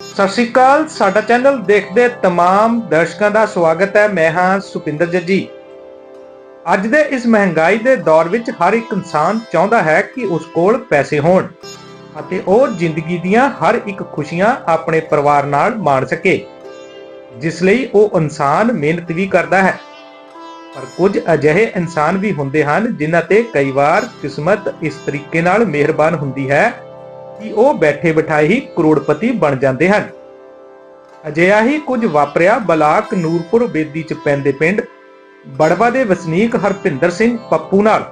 ਸਤਿ ਸ਼੍ਰੀ ਅਕਾਲ, ਸਾਡਾ ਚੈਨਲ ਦੇਖਦੇ ਤਮਾਮ ਦਰਸ਼ਕਾਂ ਦਾ ਸਵਾਗਤ ਹੈ। ਮੈਂ ਹਾਂ ਸੁਪਿੰਦਰ ਜੱਜੀ। ਅੱਜ ਦੇ ਇਸ ਮਹਿੰਗਾਈ ਦੇ ਦੌਰ ਵਿੱਚ ਹਰ ਇੱਕ ਇਨਸਾਨ ਚਾਹੁੰਦਾ ਹੈ ਕਿ ਉਸ ਕੋਲ ਪੈਸੇ ਹੋਣ ਅਤੇ ਉਹ ਜ਼ਿੰਦਗੀ ਦੀਆਂ ਹਰ ਇੱਕ ਖੁਸ਼ੀਆਂ ਆਪਣੇ ਪਰਿਵਾਰ ਨਾਲ ਮਾਣ ਸਕੇ, ਜਿਸ ਲਈ ਉਹ ਇਨਸਾਨ ਮਿਹਨਤ ਵੀ ਕਰਦਾ ਹੈ। ਪਰ ਕੁਝ ਅਜਿਹੇ ਇਨਸਾਨ ਵੀ ਹੁੰਦੇ ਹਨ ਜਿਨ੍ਹਾਂ ਤੇ ਕਈ ਵਾਰ ਕਿਸਮਤ ਇਸ ਤਰੀਕੇ ਨਾਲ ਮਿਹਰਬਾਨ ਹੁੰਦੀ ਹੈ ਕਿ ਉਹ ਬੈਠੇ ਬਿਠਾਏ ਹੀ ਕਰੋੜਪਤੀ ਬਣ ਜਾਂਦੇ ਹਨ। ਅਜਿਹਾ ਹੀ ਕੁਝ ਵਾਪਰਿਆ ਬਲਾਕ ਨੂਰਪੁਰ ਬੇਦੀ ਚ ਪੈਂਦੇ ਪਿੰਡ ਬੜਵਾ ਦੇ ਵਸਨੀਕ ਹਰਪਿੰਦਰ ਸਿੰਘ ਪੱਪੂ ਨਾਲ,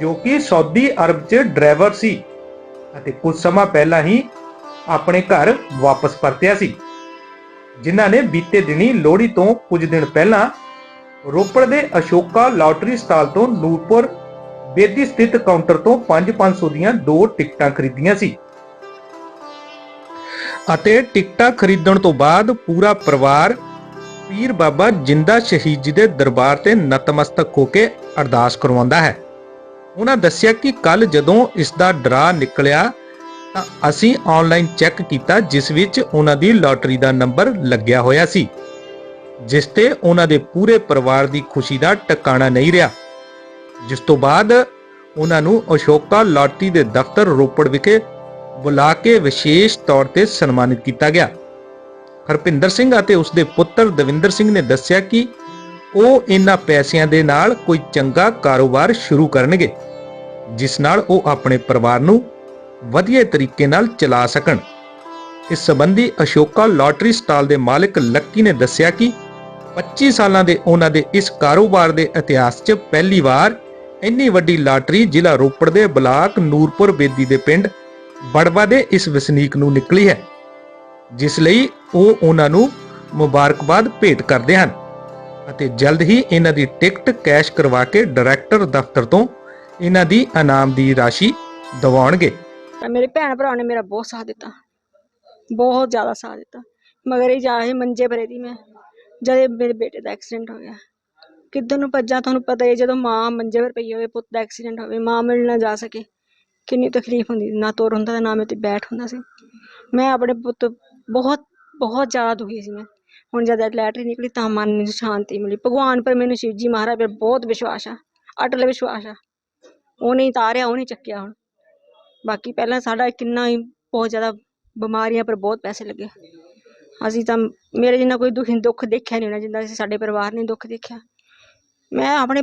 ਜੋ ਕਿ ਸਾਊਦੀ ਅਰਬ 'ਚ ਡਰਾਈਵਰ ਸੀ ਅਤੇ ਕੁਝ ਸਮਾਂ ਪਹਿਲਾਂ ਹੀ ਆਪਣੇ ਘਰ ਵਾਪਸ ਪਰਤਿਆ ਸੀ, ਜਿਨ੍ਹਾਂ ਨੇ ਬੀਤੇ ਦਿਨੀ ਲੋਹੜੀ ਤੋਂ ਕੁਝ ਦਿਨ ਪਹਿਲਾਂ ਰੋਪੜ ਦੇ ਅਸ਼ੋਕਾ ਲਾਟਰੀ ਸਟਾਲ ਤੋਂ ਨੂਰਪੁਰ ਬੇਦੀ ਸਥਿਤ ਕਾਊਂਟਰ ਤੋਂ 5-500 ਦੀਆਂ ਦੋ ਟਿਕਟਾਂ ਖਰੀਦੀਆਂ ਸੀ। ਅਤੇ ਟਿਕਟਾਂ ਖਰੀਦਣ ਤੋਂ ਬਾਅਦ ਪੂਰਾ ਪਰਿਵਾਰ ਪੀਰ ਬਾਬਾ ਜਿੰਦਾ ਸ਼ਹੀਦ ਜੀ ਦੇ ਦਰਬਾਰ ਤੇ ਨਤਮਸਤਕ ਹੋ ਕੇ ਅਰਦਾਸ ਕਰਵਾਉਂਦਾ ਹੈ। ਉਹਨਾਂ ਦੱਸਿਆ ਕਿ ਕੱਲ ਜਦੋਂ ਇਸ ਦਾ ਡਰਾ ਨਿਕਲਿਆ, ਤਾਂ ਅਸੀਂ ਆਨਲਾਈਨ ਚੈੱਕ ਕੀਤਾ, ਜਿਸ ਵਿੱਚ ਉਹਨਾਂ ਦੀ ਲਾਟਰੀ ਦਾ ਨੰਬਰ ਲੱਗਿਆ ਹੋਇਆ ਸੀ, ਜਿਸ ਤੇ ਉਹਨਾਂ ਦੇ ਪੂਰੇ ਪਰਿਵਾਰ ਦੀ ਖੁਸ਼ੀ ਦਾ ਟਿਕਾਣਾ ਨਹੀਂ ਰਿਹਾ। ਜਿਸ ਤੋਂ ਬਾਅਦ ਉਹਨਾਂ ਨੂੰ ਅਸ਼ੋਕਾ ਲਾਟਰੀ ਦੇ ਦਫ਼ਤਰ ਰੋਪੜ ਵਿਖੇ ਬੁਲਾ ਕੇ ਵਿਸ਼ੇਸ਼ ਤੌਰ ਤੇ ਸਨਮਾਨਿਤ ਕੀਤਾ ਗਿਆ। ਹਰਪਿੰਦਰ ਸਿੰਘ ਅਤੇ ਉਸ ਦੇ ਪੁੱਤਰ ਦਵਿੰਦਰ ਸਿੰਘ ਨੇ ਦੱਸਿਆ ਕਿ ਉਹ ਇਹਨਾਂ ਪੈਸਿਆਂ ਦੇ ਨਾਲ ਕੋਈ ਚੰਗਾ ਕਾਰੋਬਾਰ ਸ਼ੁਰੂ ਕਰਨਗੇ, ਜਿਸ ਨਾਲ ਉਹ ਆਪਣੇ ਪਰਿਵਾਰ ਨੂੰ ਵਧੀਆ ਤਰੀਕੇ ਨਾਲ ਚਲਾ ਸਕਣ। ਇਸ ਸੰਬੰਧੀ ਅਸ਼ੋਕਾ ਲਾਟਰੀ ਸਟਾਲ ਦੇ ਮਾਲਕ ਲੱਕੀ ਨੇ ਦੱਸਿਆ ਕਿ 25 ਸਾਲਾਂ ਦੇ ਉਹਨਾਂ ਦੇ ਇਸ ਕਾਰੋਬਾਰ ਦੇ ਇਤਿਹਾਸ 'ਚ ਪਹਿਲੀ ਵਾਰ ਇੰਨੀ ਵੱਡੀ ਲਾਟਰੀ ਜ਼ਿਲ੍ਹਾ ਰੋਪੜ ਦੇ ਬਲਾਕ ਨੂਰਪੁਰ ਬੇਦੀ ਦੇ ਪਿੰਡ ਬੜਵਾ ਦੇ ਇਸ ਵਸਨੀਕ ਨੂੰ ਨਿਕਲੀ ਹੈ, ਜਿਸ ਲਈ ਉਹ ਉਹਨਾਂ ਨੂੰ ਮੁਬਾਰਕਬਾਦ ਭੇਟ ਕਰਦੇ ਹਨ ਅਤੇ ਜਲਦ ਹੀ ਇਹਨਾਂ ਦੀ ਟਿਕਟ ਕੈਸ਼ ਕਰਵਾ ਕੇ ਡਾਇਰੈਕਟਰ ਦਫ਼ਤਰ ਤੋਂ ਇਹਨਾਂ ਦੀ ਇਨਾਮ ਦੀ ਰਾਸ਼ੀ ਦਿਵਾਉਣਗੇ। ਤਾਂ ਮੇਰੇ ਭੈਣ ਭਰਾ ਨੇ ਮੇਰਾ ਬਹੁਤ ਸਾਥ ਦਿੱਤਾ। ਬਹੁਤ ਜ਼ਿਆਦਾ ਸਾਥ ਦਿੱਤਾ। ਮਗਰ ਇਹ ਜਾ ਇਹ ਮੰਜੇ ਭਰੇ ਦੀ ਮੈਂ ਜਦ ਇਹ ਮੇਰੇ ਬੇਟੇ ਦਾ ਐਕਸੀਡੈਂਟ ਹੋ ਗਿਆ। ਕਿੱਧਰ ਨੂੰ ਭੱਜਾਂ ਤੁਹਾਨੂੰ ਪਤਾ ਹੀ ਹੈ, ਜਦੋਂ ਮਾਂ ਮੰਜੇ 'ਤੇ ਪਈ ਹੋਵੇ, ਪੁੱਤ ਦਾ ਐਕਸੀਡੈਂਟ ਹੋਵੇ, ਮਾਂ ਮਿਲ ਨਾ ਜਾ ਸਕੇ। ਕਿੰਨੀ ਤਕਲੀਫ ਹੁੰਦੀ, ਨਾ ਤੁਰ ਹੁੰਦਾ ਨਾ ਮੇਰੇ ਤੇ ਬੈਠ ਹੁੰਦਾ ਸੀ। ਮੈਂ ਆਪਣੇ ਪੁੱਤ ਬਹੁਤ ਬਹੁਤ ਜ਼ਿਆਦਾ ਦੁਖੀ ਸੀ ਮੈਂ। ਹੁਣ ਜਦ ਲੈਟਰੀ ਨਿਕਲੀ ਤਾਂ ਮਨ ਨੂੰ ਸ਼ਾਂਤੀ ਮਿਲੀ। ਭਗਵਾਨ ਪਰ ਮੈਨੂੰ ਸ਼ਿਵ ਜੀ ਮਹਾਰਾਜ ਪਰ ਬਹੁਤ ਵਿਸ਼ਵਾਸ ਆ, ਅਟਲ ਵਿਸ਼ਵਾਸ ਆ। ਉਹਨੇ ਹੀ ਤਾਰਿਆ ਉਹਨੇ ਚੱਕਿਆ ਹੁਣ। ਬਾਕੀ ਪਹਿਲਾਂ ਸਾਡਾ ਕਿੰਨਾ ਹੀ ਬਹੁਤ ਜ਼ਿਆਦਾ ਬਿਮਾਰੀਆਂ ਪਰ ਬਹੁਤ ਪੈਸੇ ਲੱਗੇ। ਅਸੀਂ ਤਾਂ ਮੇਰੇ ਜਿੰਨਾ ਕੋਈ ਦੁੱਖ ਦੁੱਖ ਦੇਖਿਆ ਨਹੀਂ ਉਹਨਾਂ ਜਿੰਨਾ ਅਸੀਂ ਸਾਡੇ ਪਰਿਵਾਰ ਨੇ ਦੁੱਖ ਦੇਖਿਆ। ਮੈਂ ਆਪਣੇ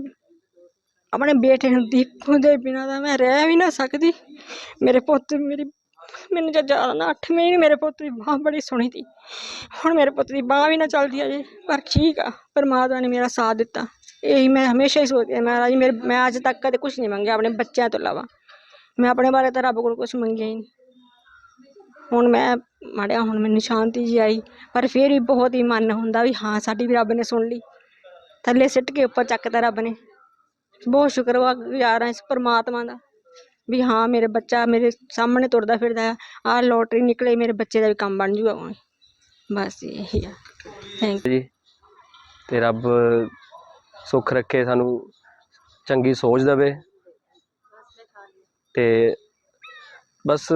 ਆਪਣੇ ਬੇਟੇ ਨੂੰ ਦੇਖਣ ਦੇ ਬਿਨਾਂ ਤਾਂ ਮੈਂ ਰਹਿ ਵੀ ਨਾ ਸਕਦੀ। ਮੇਰੇ ਪੁੱਤ, ਮੇਰੀ ਮੈਨੂੰ ਜਦ ਜ਼ਿਆਦਾ ਨਾ 8 ਮਹੀਨੇ ਮੇਰੇ ਪੁੱਤ ਦੀ ਬਾਂਹ ਬੜੀ ਸੋਹਣੀ ਸੀ। ਹੁਣ ਮੇਰੇ ਪੁੱਤ ਦੀ ਬਾਂਹ ਵੀ ਨਾ ਚੱਲਦੀ ਅਜੇ ਪਰ ਠੀਕ ਆ, ਪਰਮਾਤਮਾ ਨੇ ਮੇਰਾ ਸਾਥ ਦਿੱਤਾ। ਇਹੀ ਮੈਂ ਹਮੇਸ਼ਾ ਹੀ ਸੋਚਦੀ ਹਾਂ, ਮਹਾਰਾਜ ਮੇਰੇ, ਮੈਂ ਅੱਜ ਤੱਕ ਕਦੇ ਕੁਝ ਨਹੀਂ ਮੰਗਿਆ ਆਪਣੇ ਬੱਚਿਆਂ ਤੋਂ ਇਲਾਵਾ। ਮੈਂ ਆਪਣੇ ਬਾਰੇ ਤਾਂ ਰੱਬ ਕੋਲ ਕੁਝ ਮੰਗਿਆ ਹੀ ਨਹੀਂ। ਹੁਣ ਮੈਂ, ਮਾੜਿਆ, ਹੁਣ ਮੈਨੂੰ ਸ਼ਾਂਤੀ ਜੀ ਆਈ, ਪਰ ਫਿਰ ਵੀ ਬਹੁਤ ਹੀ ਮਨ ਹੁੰਦਾ ਵੀ ਹਾਂ, ਸਾਡੀ ਵੀ ਰੱਬ ਨੇ ਸੁਣ ਲਈ। ਥੱਲੇ ਸਿੱਟ ਕੇ ਉੱਪਰ ਚੱਕਤਾ ਰੱਬ ਨੇ। ਬਹੁਤ ਸ਼ੁਕਰਗੁਜ਼ਾਰ ਹਾਂ ਇਸ ਪਰਮਾਤਮਾ ਦਾ। ਵੀ ਹਾਂ ਮੇਰੇ ਬੱਚਾ ਮੇਰੇ ਸਾਹਮਣੇ ਤੁਰਦਾ ਫਿਰਦਾ ਆ ਲੋਟਰੀ ਨਿਕਲੇ ਮੇਰੇ ਬੱਚੇ ਦਾ ਵੀ ਕੰਮ ਬਣ ਜੂਗਾ। ਬਸ ਇਹੀ ਆ। ਥੈਂਕ ਜੀ ਤੇ ਰੱਬ ਸੁੱਖ ਰੱਖੇ ਸਾਨੂੰ ਚੰਗੀ ਸੋਚ ਦੇਵੇ। ਤੇ ਬਸ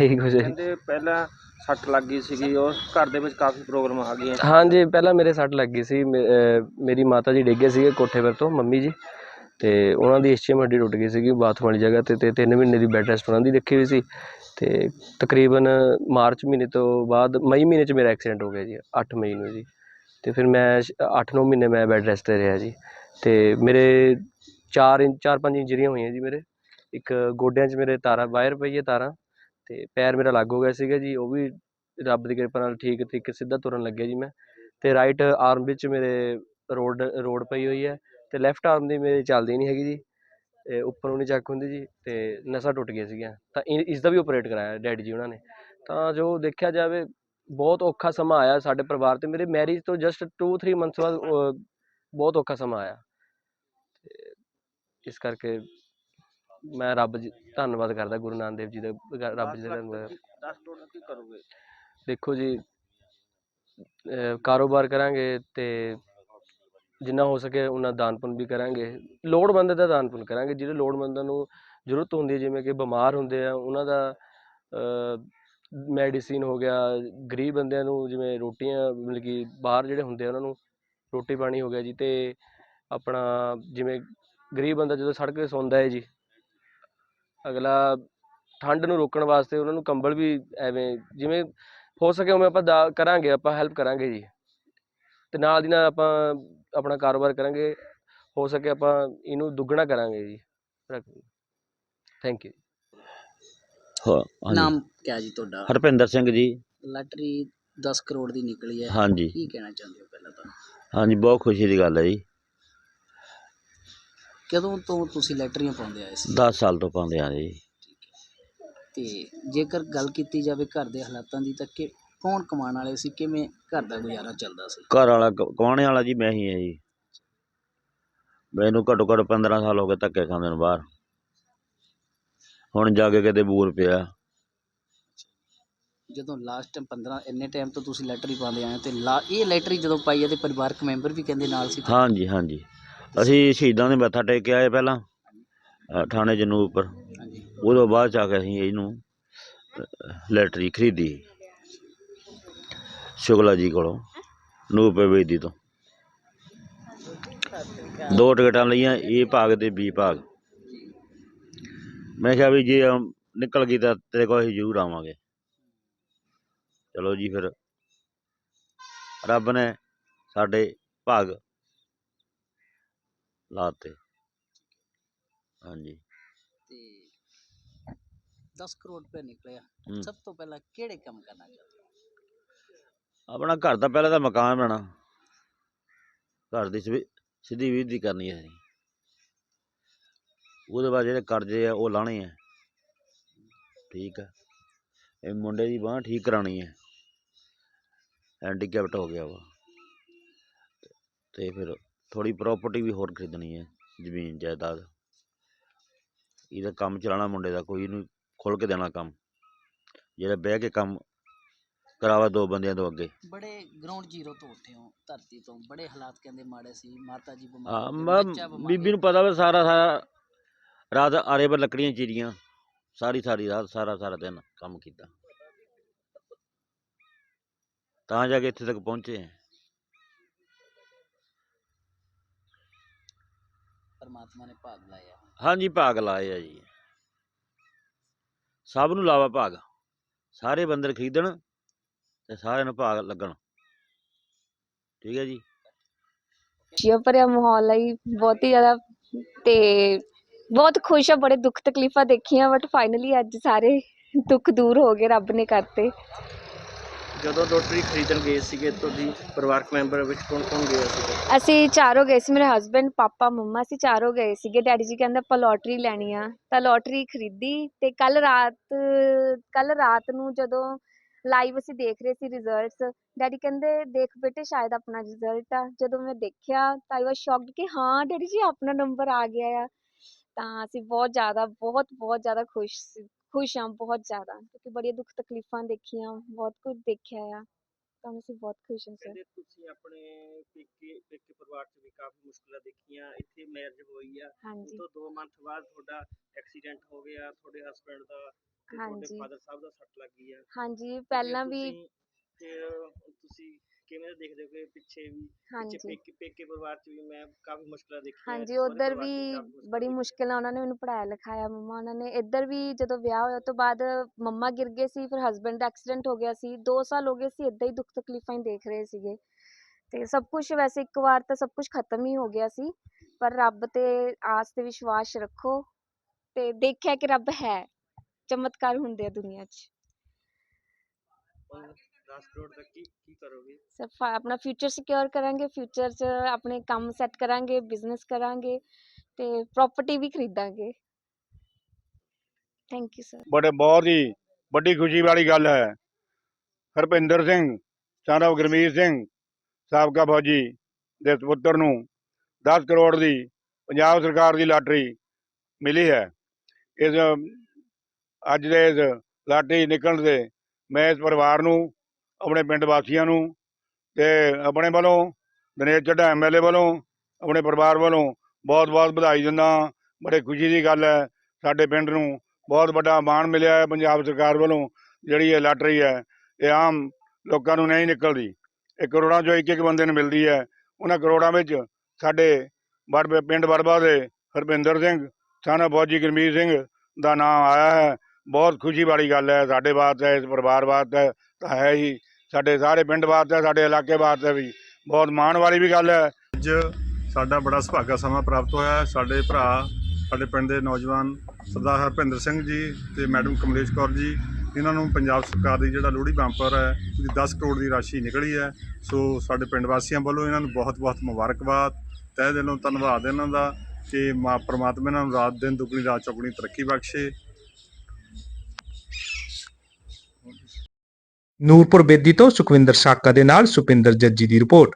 ਇਹੀ ਕੁਝ। ਹੈ ਕਹਿੰਦੇ ਪਹਿਲਾਂ ਸੱਟ ਲੱਗ ਗਈ ਸੀਗੀ ਔਰ ਘਰ ਦੇ ਵਿੱਚ ਕਾਫੀ ਪ੍ਰੋਬਲਮ ਆ ਗਈਆਂ। ਹਾਂਜੀ ਪਹਿਲਾਂ ਮੇਰੇ ਸੱਟ ਲੱਗ ਗਈ ਸੀ ਮੇ- ਅਹ ਮੇਰੀ ਮਾਤਾ ਜੀ ਡਿੱਗੇ ਸੀਗੇ ਕੋਠੇ ਪਰ ਤੋਂ ਮੰਮੀ ਜੀ। ਅਤੇ ਉਹਨਾਂ ਦੀ ਇਸਚੀਅਮ ਹੱਡੀ ਟੁੱਟ ਗਈ ਸੀਗੀ ਬਾਥਰੂਮ ਵਾਲੀ ਜਗ੍ਹਾ ਤੇ ਅਤੇ ਤਿੰਨ ਮਹੀਨੇ ਦੀ ਬੈੱਡ ਰੈਸਟ ਉਹਨਾਂ ਦੀ ਰੱਖੀ ਹੋਈ ਸੀ। ਅਤੇ ਤਕਰੀਬਨ ਮਾਰਚ ਮਹੀਨੇ ਤੋਂ ਬਾਅਦ, ਮਈ ਮਹੀਨੇ 'ਚ ਮੇਰਾ ਐਕਸੀਡੈਂਟ ਹੋ ਗਿਆ ਜੀ, ਅੱਠ ਮਈ ਨੂੰ ਜੀ। ਅਤੇ ਫਿਰ ਮੈਂ 8-9 ਮਹੀਨੇ ਮੈਂ ਬੈੱਡ ਰੈਸਟ ਤੇ ਰਿਹਾ ਜੀ। ਅਤੇ ਮੇਰੇ ਚਾਰ ਇੰਚ 4-5 ਇੰਜਰੀਆਂ ਹੋਈਆਂ ਜੀ ਮੇਰੇ। ਇੱਕ ਗੋਡਿਆਂ 'ਚ ਮੇਰੇ ਤਾਰਾਂ, ਵਾਇਰ ਪਈ ਹੈ ਤਾਰਾਂ ਅਤੇ ਪੈਰ ਮੇਰਾ ਲੱਗ ਹੋ ਗਿਆ ਸੀਗਾ ਜੀ, ਉਹ ਵੀ ਰੱਬ ਦੀ ਕਿਰਪਾ ਨਾਲ ਠੀਕ ਤਰੀਕੇ ਸਿੱਧਾ ਤੁਰਨ ਲੱਗਿਆ ਜੀ ਮੈਂ। ਅਤੇ ਰਾਈਟ ਆਰਮ ਵਿੱਚ ਮੇਰੇ ਰੋਡ ਰੋਡ ਪਈ ਹੋਈ ਹੈ। ਤੇ ਲੈਫਟ ਆਰਮ ਦੀ ਮੇਰੀ ਚੱਲਦੀ ਨਹੀਂ ਹੈਗੀ ਜੀ ਤੇ ਉੱਪਰੋਂ ਨਹੀਂ ਚੱਕ ਹੁੰਦੀ ਜੀ ਤੇ ਨਸਾਂ ਟੁੱਟ ਗਈਆਂ ਸੀਗੀਆਂ। ਤਾਂ ਇ- ਇਸ ਦਾ ਵੀ ਆਪਰੇਟ ਕਰਾਇਆ ਡੈਡੀ ਜੀ ਉਹਨਾਂ ਨੇ। ਤਾਂ ਜੋ ਦੇਖਿਆ ਜਾਵੇ ਬਹੁਤ ਔਖਾ ਸਮਾਂ ਆਇਆ ਸਾਡੇ ਪਰਿਵਾਰ ਤੇ। ਮੇਰੇ ਮੈਰਿਜ ਤੋਂ ਜਸਟ 2-3 ਮੰਥਸ ਬਾਅਦ ਅਹ, ਬਹੁਤ ਔਖਾ ਸਮਾਂ ਆਇਆ। ਤੇ ਇਸ ਕਰਕੇ ਮੈਂ ਰੱਬ ਜੀ ਧੰਨਵਾਦ ਕਰਦਾ ਗੁਰੂ ਨਾਨਕ ਦੇਵ ਜੀ ਦਾ ਰੱਬ ਜੀ ਦਾ ਧੰਨਵਾਦ। 10 ਕਰੋੜ ਦਾ ਕੀ ਕਰੋਗੇ? ਦੇਖੋ ਜੀ ਅਹ ਕਾਰੋਬਾਰ ਕਰਾਂਗੇ ਤੇ ਜਿੰਨਾ ਹੋ ਸਕੇ ਉਹਨਾਂ ਦਾਨ ਪੁੰਨ ਵੀ ਕਰਾਂਗੇ। ਲੋੜਵੰਦ ਦਾ ਦਾਨ ਪੁੰਨ ਕਰਾਂਗੇ। ਜਿਹੜੇ ਲੋੜਵੰਦਾਂ ਨੂੰ ਜ਼ਰੂਰਤ ਹੁੰਦੀ ਹੈ, ਜਿਵੇਂ ਕਿ ਬਿਮਾਰ ਹੁੰਦੇ ਆ, ਉਹਨਾਂ ਦਾ ਮੈਡੀਸਿਨ ਹੋ ਗਿਆ, ਗਰੀਬ ਬੰਦਿਆਂ ਨੂੰ ਜਿਵੇਂ ਰੋਟੀਆਂ, ਮਤਲਬ ਕਿ ਬਾਹਰ ਜਿਹੜੇ ਹੁੰਦੇ ਆ, ਉਹਨਾਂ ਨੂੰ ਰੋਟੀ ਪਾਣੀ ਹੋ ਗਿਆ ਜੀ ਤੇ ਆਪਣਾ ਜਿਵੇਂ ਗਰੀਬ ਬੰਦਾ ਜਦੋਂ ਸੜਕ 'ਤੇ ਸੌਂਦਾ ਹੈ ਜੀ, ਅਗਲਾ ਠੰਡ ਨੂੰ ਰੋਕਣ ਵਾਸਤੇ ਉਹਨਾਂ ਨੂੰ ਕੰਬਲ ਵੀ ਐਵੇਂ ਜਿਵੇਂ ਹੋ ਸਕੇ ਉਵੇਂ ਆਪਾਂ ਦਾ, ਕਰਾਂਗੇ, ਆਪਾਂ ਹੈਲਪ ਕਰਾਂਗੇ ਜੀ। ਤੇ ਨਾਲ ਦੀ ਨਾਲ ਆਪਾਂ ਆਪਣਾ ਕਾਰੋਬਾਰ ਕਰਾਂਗੇ ਹੋ ਸਕੇ ਆਪਾਂ ਇਹਨੂੰ ਦੁੱਗਣਾ ਕਰਾਂਗੇ ਜੀ ਥੈਂਕ ਯੂ ਹਾਂ ਨਾਮ ਕਿਆ ਜੀ ਤੁਹਾਡਾ? ਹਰਪਿੰਦਰ ਸਿੰਘ ਜੀ। ਲਾਟਰੀ 10 ਕਰੋੜ ਦੀ ਨਿਕਲੀ ਹੈ। ਹਾਂਜੀ। ਕੀ ਕਹਿਣਾ ਚਾਹੁੰਦੇ ਹੋ ਪਹਿਲਾਂ ਤਾਂ? ਹਾਂਜੀ ਬਹੁਤ ਖੁਸ਼ੀ ਦੀ ਗੱਲ ਹੈ ਜੀ। ਕਦੋਂ ਤੋਂ ਤੁਸੀਂ ਲੈਟਰੀਆਂ ਪਾਉਂਦੇ ਆਏ ਸੀ? 10 ਸਾਲ ਤੋਂ ਪਾਉਂਦੇ ਆ ਜੀ। ਤੇ ਜੇਕਰ ਗੱਲ ਕੀਤੀ ਜਾਵੇ ਘਰ ਦੇ ਹਾਲਾਤਾਂ ਦੀ ਤਾਂ ਕਿ ਕੌਣ ਕਮਾਉਣ ਵਾਲੇ ਸੀ ਕਿਵੇਂ ਘਰ ਦਾ ਗੁਜ਼ਾਰਾ ਚੱਲਦਾ ਸੀ? ਘਰ ਵਾਲਾ ਕਮਾਉਣੇ ਵਾਲਾ ਜੀ ਮੈਂ ਹੀ ਹੈ ਜੀ। ਮੈਨੂੰ ਘੱਟੋ ਘੱਟ 15 ਸਾਲ ਹੋ ਗਏ ਧੱਕੇ ਖਾਂਦੇ ਨੂੰ ਬਾਹਰ। ਹੁਣ ਜਾ ਕੇ ਕਿਤੇ ਬੂਰ ਪਿਆ। ਜਦੋਂ ਲਾਸਟ ਟਾਈਮ 15 ਇੰਨੇ ਟਾਈਮ ਤੋਂ ਤੁਸੀਂ ਲੈਟਰੀ ਪਾਉਂਦੇ ਆਏ ਹੋ ਤੇ ਲਾ ਇਹ ਲੈਟਰੀ ਜਦੋਂ ਪਾਈ ਹੈ ਤੇ ਪਰਿਵਾਰਕ ਮੈਂਬਰ ਵੀ ਕਹਿੰਦੇ ਨਾਲ ਸੀ ਹਾਂਜੀ ਹਾਂਜੀ ਅਸੀਂ ਸ਼ਹੀਦਾਂ ਦੇ ਮੱਥਾ ਟੇਕ ਕੇ ਆਏ ਪਹਿਲਾਂ ਅ, ਥਾਣੇ ਜਨੂਪਰ ਹਾਂਜੀ। ਉਦੋਂ ਬਾਅਦ ਚ ਆ ਕੇ ਅਸੀਂ ਇਹਨੂੰ ਅ, ਲੈਟਰੀ ਖਰੀਦੀ। ਸ਼ੁਕਲਾ ਜੀ ਕੋਲੋਂ ਨੂਪੇ ਵੇਦੀ ਤੋਂ। ਦੋ ਟਿਕਟਾਂ ਲਈਆਂ ਏ ਭਾਗ ਤੇ ਬੀ ਭਾਗ। ਮੈਂ ਕਿਹਾ ਵੀ ਜੇ ਨਿਕਲ ਗਈ ਤਾਂ ਤੇਰੇ ਕੋਲ ਅਸੀਂ ਜ਼ਰੂਰ ਆਵਾਂਗੇ। ਚਲੋ ਜੀ ਫਿਰ ਰੱਬ ਨੇ ਸਾਡੇ ਭਾਗ ਲਾਤੇ। ਹਾਂਜੀ। ਤੇ 10 ਕਰੋੜ ਰੁਪਏ ਨਿਕਲਿਆ। ਸਭ ਤੋਂ ਪਹਿਲਾਂ ਕਿਹੜੇ ਕੰਮ ਕਰਨਾ ਚਾਹੁੰਦੇ ਆਪਣਾ ਘਰ ਦਾ ਪਹਿਲਾਂ ਤਾਂ ਮਕਾਨ ਬਣਾਉਣਾ। ਘਰ ਦੀ ਸਵੀ- ਸਿੱਧੀ ਵਿਧੀ ਕਰਨੀ ਹੈ ਅਸੀਂ। ਉਹਦੇ ਬਾਅਦ ਜਿਹੜੇ ਕਰਜ਼ੇ ਆ, ਉਹ ਲਾਣੇ ਆ। ਠੀਕ ਆ। ਇਹ ਮੁੰਡੇ ਦੀ ਬਾਂਹ ਠੀਕ ਕਰਾਉਣੀ ਹੈ। ਹੈਂਡੀਕੈਪਟ ਹੋ ਗਿਆ ਵਾ। ਤੇ ਫਿਰ ਥੋੜੀ ਪ੍ਰਾਪਰਟੀ ਵੀ ਹੋਰ ਖਰੀਦਣੀ ਹੈ, ਜ਼ਮੀਨ, ਜਾਇਦਾਦ। ਇਹਦਾ ਕੰਮ ਚਲਾਉਣਾ ਮੁੰਡੇ ਦਾ, ਕੋਈ ਇਹਨੂੰ ਖੁੱਲ ਕੇ ਦੇਣਾ ਕੰਮ। ਜਿਹੜਾ ਬਹਿ ਕੇ ਕੰਮ ਕਰਾਵਾ ਦੋ ਬੰਦਿਆਂ ਤੋਂ ਅੱਗੇ। ਬੜੇ ਗਰਾਊਂਡ ਜ਼ੀਰੋ ਤੋਂ ਉੱਠੇ ਹੋ ਧਰਤੀ ਤੋਂ। ਬੜੇ ਹਾਲਾਤ ਕਹਿੰਦੇ ਮਾੜੇ ਸੀ ਮਾਤਾ ਜੀ ਹਾਂ ਬਿਮਾਰ ਮੈਂ ਬੱਚਾ ਬਿਮਾਰ ਬੀਬੀ ਨੂੰ ਪਤਾ ਵਾ ਸਾਰਾ ਸਾਰਾ ਰਾਤ ਆਰੇ ਪਰ ਲੱਕੜੀਆਂ ਚੀਰੀਆਂ ਸਾਰੀ ਸਾਰੀ ਰਾਤ ਸਾਰਾ ਸਾਰਾ ਦਿਨ ਕੰਮ ਕੀਤਾ। ਤਾਂ ਜਾ ਕੇ ਇੱਥੇ ਤੱਕ ਪਹੁੰਚੇ ਹਾਂ। ਪਰਮਾਤਮਾ ਨੇ ਭਾਗ ਲਾਇਆ। ਹਾਂਜੀ ਭਾਗ ਲਾਏ ਆ ਜੀ। ਸਭ ਨੂੰ ਲਾਵਾ ਭਾਗ। ਸਾਰੇ ਬੰਦਰ ਖਰੀਦਣ ਤੇ ਸਾਰਿਆਂ ਨੂੰ ਭਾਗ ਲੱਗਣ। ਠੀਕ ਹੈ ਜੀ। ਖੁਸ਼ੀਆਂ ਭਰਿਆ ਮਾਹੌਲ ਹੈ ਜੀ, ਬਹੁਤ ਹੀ ਜ਼ਿਆਦਾ ਤੇ ਬਹੁਤ ਖੁਸ਼ ਆ ਬੜੇ ਦੁੱਖ ਤਕਲੀਫਾਂ ਦੇਖੀਆਂ ਬਟ ਫਾਈਨਲੀ ਅੱਜ ਸਾਰੇ ਦੁੱਖ ਦੂਰ ਹੋ ਗਏ ਰੱਬ ਨੇ ਕਰਤੇ। ਜਦੋਂ ਲੋਟਰੀ ਖਰੀਦਣ ਗਏ ਸੀਗੇ ਤੁਹਾਡੀ ਪਰਿਵਾਰਕ ਮੈਂਬਰ ਵਿੱਚ ਕੌਣ ਕੌਣ ਗਿਆ ਸੀਗਾ? ਅਸੀਂ ਚਾਰੋਂ ਗਏ ਸੀ ਮੇਰੇ ਹਸਬੰਡ ਪਾਪਾ ਮੰਮਾ ਅਸੀਂ ਚਾਰੋਂ ਗਏ ਸੀਗੇ। ਡੈਡੀ ਜੀ ਕਹਿੰਦੇ ਆਪਾਂ ਲੋਟਰੀ ਲੈਣੀ ਆ। ਤਾਂ ਲੋਟਰੀ ਖਰੀਦੀ ਤੇ ਕੱਲ ਰਾਤ ਕੱਲ ਰਾਤ ਨੂੰ ਜਦੋਂ ਲਾਈਵ ਅਸੀਂ ਦੇਖ ਰਹੇ ਸੀ ਰਿਜ਼ਲਟਸ ਡੈਡੀ ਕਹਿੰਦੇ ਦੇਖ ਬੇਟੇ ਸ਼ਾਇਦ ਆਪਣਾ ਰਿਜ਼ਲਟ ਆ। ਜਦੋਂ ਮੈਂ ਦੇਖਿਆ ਤਾਂ ਆਈ ਵਾਸ ਸ਼ੌਕਡ ਕਿ ਹਾਂ ਡੈਡੀ ਜੀ ਆਪਣਾ ਨੰਬਰ ਆ ਗਿਆ ਆ। ਤਾਂ ਅਸੀਂ ਬਹੁਤ ਜ਼ਿਆਦਾ ਬਹੁਤ ਬਹੁਤ ਜ਼ਿਆਦਾ ਖੁਸ਼ ਖੁਸ਼ ਹਾਂ ਬਹੁਤ ਜ਼ਿਆਦਾ। ਕਿਉਂਕਿ ਬੜੀਆਂ ਦੁੱਖ ਤਕਲੀਫਾਂ ਦੇਖੀਆਂ ਬਹੁਤ ਕੁਝ ਦੇਖਿਆ ਆ। ਤਾਂ ਅਸੀਂ ਬਹੁਤ ਖੁਸ਼ ਹਾਂ ਸਰ ਤੁਸੀਂ ਆਪਣੇ ਪੇਕੇ ਪੇਕੇ ਪਰਿਵਾਰ 'ਚ ਵੀ ਕਾਫੀ ਮੁਸ਼ਕਲਾਂ ਦੇਖੀਆਂ ਇੱਥੇ ਮੈਰਿਜ ਹੋਈ ਆ। ਹਾਂਜੀ। ਉਦੋਂ 2 ਮੰਥ ਬਾਅਦ ਤੁਹਾਡਾ ਐਕਸੀਡੈਂਟ ਹੋ ਗਿਆ ਤੁਹਾਡੇ ਹਸਬੰਡ ਦਾ ਤੇ ਤੁਹਾਡੇ ਹਾਂਜੀ। ਫਾਦਰ ਸਾਹਿਬ ਦਾ ਸੱਟ ਲੱਗੀ ਆ। ਹਾਂਜੀ ਤੇ ਪਹਿਲਾਂ ਵੀ ਤੁਸੀਂ ਫਿਰ ਤੁਸੀਂ ਕਿਵੇਂ ਦੇਖਦੇ ਹੋ ਕਿ ਪਿੱਛੇ ਵੀ ਪਿੱਛੇ ਹਾਂਜੀ। ਪੇਕੇ ਪੇਕੇ ਪਰਿਵਾਰ 'ਚ ਵੀ ਮੈਂ ਕਾਫੀ ਮੁਸ਼ਕਲਾਂ ਦੇਖੀਆਂ ਹਾਂਜੀ ਸਹੁਰੇ ਉਧਰ ਪਰਿਵਾਰ 'ਚ ਵੀ ਕਾਫੀ ਮੁਸ਼ਕਲਾਂ ਬੜੀ ਦੇਖੀਆਂ। ਮੁਸ਼ਕਿਲ ਨਾਲ ਉਹਨਾਂ ਨੇ ਮੈਨੂੰ ਪੜਾਇਆ ਲਿਖਾਇਆ ਮੰਮਾ ਉਹਨਾਂ ਨੇ। ਇੱਧਰ ਵੀ ਜਦੋਂ ਵਿਆਹ ਹੋਇਆ ਤੋਂ ਬਾਅਦ ਮੰਮਾ ਗਿਰ ਗਏ ਸੀ ਫਿਰ ਹਸਬੰਡ ਦਾ ਐਕਸੀਡੈਂਟ ਹੋ ਗਿਆ ਸੀ। 2 ਸਾਲ ਹੋ ਗਏ ਸੀ ਇਦਾਂ ਹੀ ਦੁੱਖ ਤਕਲੀਫਾਂ ਹੀ ਦੇਖ ਰਹੇ ਸੀਗੇ। ਤੇ ਸਭ ਕੁਝ ਵੈਸੇ ਇੱਕ ਵਾਰ ਤਾਂ ਸਭ ਕੁਝ ਖਤਮ ਹੀ ਹੋ ਗਿਆ ਸੀ ਪਰ ਰੱਬ ਤੇ ਆਸ ਤੇ ਵਿਸ਼ਵਾਸ ਰੱਖੋ ਤੇ ਦੇਖਿਆ ਕਿ ਰੱਬ ਹੈ। ਚਮਤਕਾਰ ਹੁੰਦੇ ਆ ਦੁਨੀਆ 'ਚ। ਹੁਣ 10 ਕਰੋੜ ਦਾ ਕੀ ਕੀ ਕਰੋਗੇ? ਸਿਰਫ ਆਪਣਾ ਫਿਊਚਰ ਸਿਕਿਉਰ ਕਰਾਂਗੇ ਫਿਊਚਰ 'ਚ ਆਪਣੇ ਕੰਮ ਸੈੱਟ ਕਰਾਂਗੇ ਬਿਜ਼ਨਸ ਕਰਾਂਗੇ ਤੇ ਪ੍ਰਾਪਰਟੀ ਵੀ ਖਰੀਦਾਂਗੇ। ਥੈਂਕ ਯੂ ਸਰ ਬੜੇ ਬਹੁਤ ਹੀ ਵੱਡੀ ਖੁਸ਼ੀ ਵਾਲੀ ਗੱਲ ਹੈ। ਹਰਪਿੰਦਰ ਸਿੰਘ son of ਗੁਰਮੀਤ ਸਿੰਘ ਸਾਬਕਾ ਫੌਜੀ ਦੇ ਪੁੱਤਰ ਨੂੰ 10 ਕਰੋੜ ਦੀ ਪੰਜਾਬ ਸਰਕਾਰ ਦੀ ਲਾਟਰੀ ਮਿਲੀ ਹੈ। ਇਸ ਅੱਜ ਦੇ ਇਸ ਲਾਟਰੀ ਨਿਕਲਣ ਦੇ, ਮੈਂ ਇਸ ਪਰਿਵਾਰ ਨੂੰ, ਆਪਣੇ ਪਿੰਡ ਵਾਸੀਆਂ ਨੂੰ ਤੇ ਆਪਣੇ ਵੱਲੋਂ, ਦਿਨੇਸ਼ ਚੱਢਾ ਐਮਐਲਏ ਵੱਲੋਂ, ਆਪਣੇ ਪਰਿਵਾਰ ਵੱਲੋਂ ਬਹੁਤ ਬਹੁਤ ਵਧਾਈ ਦਿੰਦਾ ਹਾਂ। ਬੜੇ ਖੁਸ਼ੀ ਦੀ ਗੱਲ ਹੈ, ਸਾਡੇ ਪਿੰਡ ਨੂੰ ਬਹੁਤ ਵੱਡਾ ਮਾਣ ਮਿਲਿਆ ਹੈ ਪੰਜਾਬ ਸਰਕਾਰ ਵੱਲੋਂ, ਜਿਹੜੀ ਇਹ ਲਾਟਰੀ ਹੈ, ਇਹ ਆਮ ਲੋਕਾਂ ਨੂੰ ਨਹੀਂ ਨਿਕਲਦੀ। ਇਹ ਕਰੋੜਾਂ ਚੋਂ ਇੱਕ ਇੱਕ ਬੰਦੇ ਨੂੰ ਮਿਲਦੀ ਹੈ। ਉਹਨਾਂ ਕਰੋੜਾਂ ਵਿੱਚ ਸਾਡੇ ਵੜਬੇ, ਪਿੰਡ ਵੜਬਾ ਦੇ ਹਰਪਿੰਦਰ ਸਿੰਘ ਸਾਨਾ ਫੌਜੀ ਗੁਰਮੀਤ ਸਿੰਘ ਦਾ ਨਾਮ ਆਇਆ ਹੈ। ਬਹੁਤ ਖੁਸ਼ੀ ਵਾਲੀ ਗੱਲ ਹੈ, ਸਾਡੇ ਵਾਸਤੇ ਇਸ ਪਰਿਵਾਰ ਵਾਸਤੇ ਤਾਂ ਹੈ ਹੀ। ਸਾਡੇ ਸਾਰੇ ਪਿੰਡ ਵਾਸਤੇ ਸਾਡੇ ਇਲਾਕੇ ਵਾਸਤੇ ਵੀ। ਬਹੁਤ ਮਾਣ ਵਾਲੀ ਵੀ ਗੱਲ ਹੈ। ਅੱਜ ਸਾਡਾ ਬੜਾ ਸੁਭਾਗਾ ਸਮਾਂ ਪ੍ਰਾਪਤ ਹੋਇਆ ਸਾਡੇ ਭਰਾ, ਸਾਡੇ ਪਿੰਡ ਦੇ ਨੌਜਵਾਨ ਸਰਦਾਰ ਹਰਪਿੰਦਰ ਸਿੰਘ ਜੀ ਤੇ ਮੈਡਮ ਕਮਲੇਸ਼ ਕੌਰ ਜੀ, ਇਹਨਾਂ ਨੂੰ ਪੰਜਾਬ ਸਰਕਾਰ ਦੀ ਜਿਹੜਾ ਲੋਹੜੀ ਬੰਪਰ ਹੈ, ਉਹਦੀ 10 ਕਰੋੜ ਦੀ ਰਾਸ਼ੀ ਨਿਕਲੀ ਹੈ। ਸੋ ਸਾਡੇ ਪਿੰਡ ਵਾਸੀਆਂ ਵੱਲੋਂ ਇਹਨਾਂ ਨੂੰ ਬਹੁਤ-ਬਹੁਤ ਮੁਬਾਰਕਬਾਦ। ਤਹਿ ਦਿਲੋਂ ਧੰਨਵਾਦ ਇਹਨਾਂ ਦਾ ਕਿ ਮਾ, ਪ੍ਰਮਾਤਮਾ ਇਹਨਾਂ ਨੂੰ ਰਾਤ ਦਿਨ ਦੁੱਗਣੀ ਰਾਤ ਚੌਗਣੀ ਤਰੱਕੀ ਬਖਸ਼ੇ। ਨੂਰਪੁਰ ਬੇਦੀ ਤੋਂ ਸੁਖਵਿੰਦਰ ਸਾਕਾ ਦੇ ਨਾਲ ਸੁਪਿੰਦਰ ਜੱਜੀ ਦੀ ਰਿਪੋਰਟ।